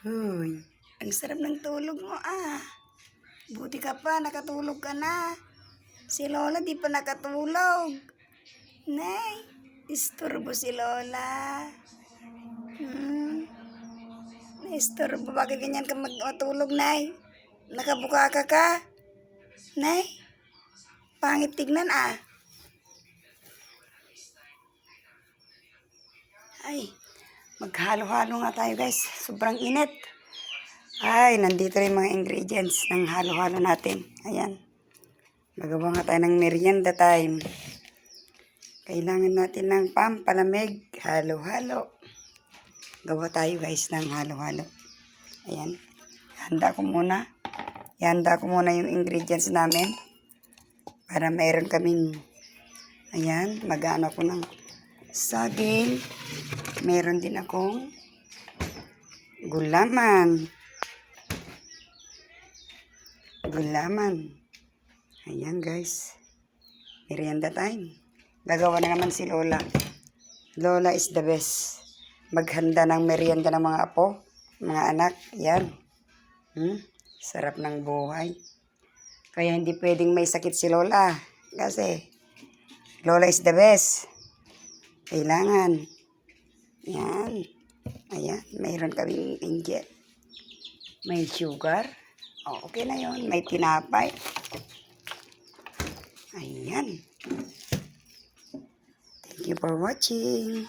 Huy, ang sarap ng tulog mo ah. Buti ka pa, nakatulog ka na. Si Lola di pa nakatulog. Nay, isturbo si Lola. Hmm. Naisturbo, bakit ganyan ka mag- matulog, Nay? Nakabuka ka ka? Nay, pangit tignan ah. Ay, maghalo-halo nga tayo guys. Sobrang init. Ay, nandito rin mga ingredients ng halo-halo natin. Ayan. Magawa nga tayo ng merienda time. Kailangan natin ng pampalamig. Halo-halo. Gawa tayo guys ng halo-halo. Ayan. Handa ko muna. Ihanda ko muna yung ingredients namin. Para mayroon kaming, ayan, mag-ano ko ng saging. Meron din akong gulaman. Gulaman. Ayan guys. Merienda time. Gagawa na naman si Lola. Lola is the best. Maghanda ng merienda ng mga apo, mga anak. Yan. Hmm? Sarap ng buhay. Kaya hindi pwedeng may sakit si Lola. Kasi Lola is the best. Kailangan. Yan. Ayan. Mayroon kaming injet. May sugar. O, okay na yon May tinapay. Ayan. Thank you for watching.